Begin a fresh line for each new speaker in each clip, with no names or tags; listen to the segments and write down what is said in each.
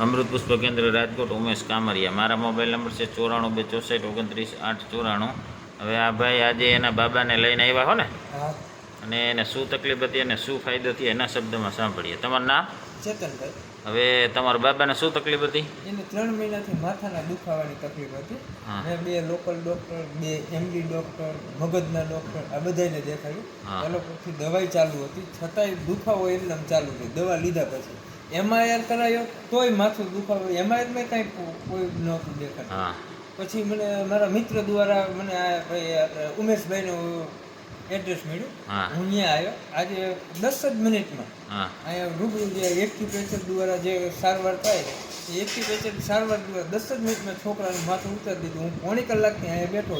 અમૃત પુષ્પ કેન્દ્ર રાજકોટ ઉમેશ કામરિયા. મારા મોબાઈલ નંબર છે ચોરાણું બે ચોસઠ ઓગણત્રીસ આઠ ચોરાણું. હવે આ ભાઈ આજે એના બાબાને લઈને આવ્યા હો ને? અને એને શું તકલીફ હતી અને શું ફાયદો થયો એના શબ્દમાં સાંભળીએ. તમારું નામ?
ચેતનભાઈ.
હવે તમારા બાબાને શું તકલીફ હતી?
એને ત્રણ મહિનાથી માથાના દુખાવાની તકલીફ હતી. મેં બે લોકલ ડૉક્ટર બે એમડી ડૉક્ટર મગજના ડૉક્ટર આ બધાને દેખાડ્યું
હા.
એ લોકોથી દવાઈ ચાલુ હતી. છતાંય દુખાવો એકદમ ચાલુ થઈ દવા લીધા પછી. એમઆઈઆર કરાયો તોય માથું દુખાવો એમઆઈઆરમાં કાંઈ કોઈ નહોતું દેખાતું.
હા.
પછી મને મારા મિત્ર દ્વારા મને આ ઉમેશભાઈનું એડ્રેસ મળ્યું.
હા.
હું અહીંયા આવ્યો. આજે દસ જ મિનિટમાં અહીંયા રૂબરૂ જે એક્યુપેચર દ્વારા જે સારવાર થાય એ એક્યુપેચર સારવાર દ્વારા દસ જ મિનિટમાં છોકરાનું માથું ઉતારી દીધું. હું પોણી કલાકથી અહીંયા બેઠો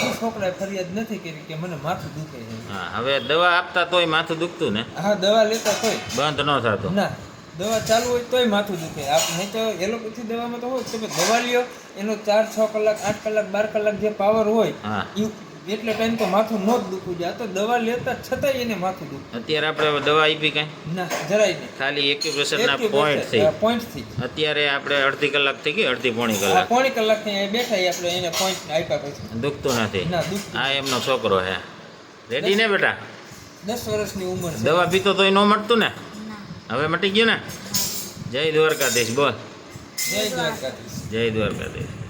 હજુ છોકરાએ ફરિયાદ નથી કરી કે મને માથું દુખે છે.
હા હવે દવા આપતા તોય માથું દુખતું ને?
હા દવા લેતા તોય.
બંધ ન થતું.
ના. દવા ચાલુ હોય તોય માથું દુખે. આપ નહીં તો એલોપેથી દવામાં તો હોય તમે દવા લ્યો એનો ચાર છ કલાક આઠ કલાક બાર કલાક જે પાવર હોય એ એટલે ટાઈમ તો માથું ન જ દુખવું જાય આ તો દવા લેતા છતાંય એને માથું દુખે.
અત્યારે આપણે દવા આપી કાંઈ?
ના જરાય નહીં.
ખાલી એક્યુપ્રેશરના પોઈન્ટ
પોઈન્ટથી
અત્યારે આપણે અડધી કલાક થઈ ગઈ અડધી પોણી કલાક.
પોણી કલાકથી થી બેઠા આપણે એને પોઈન્ટ આપ્યા પછી.
દુખતું નથી. આ એમનો છોકરો હે રેડી ને બેટા?
દસ વર્ષની ઉંમર
દવા પીતો તોય ન મળતું ને? હવે મટી ગયું ને? જય દ્વારકાધીશ બોલ.
જય દ્વારકાધીશ.
જય દ્વારકાધીશ.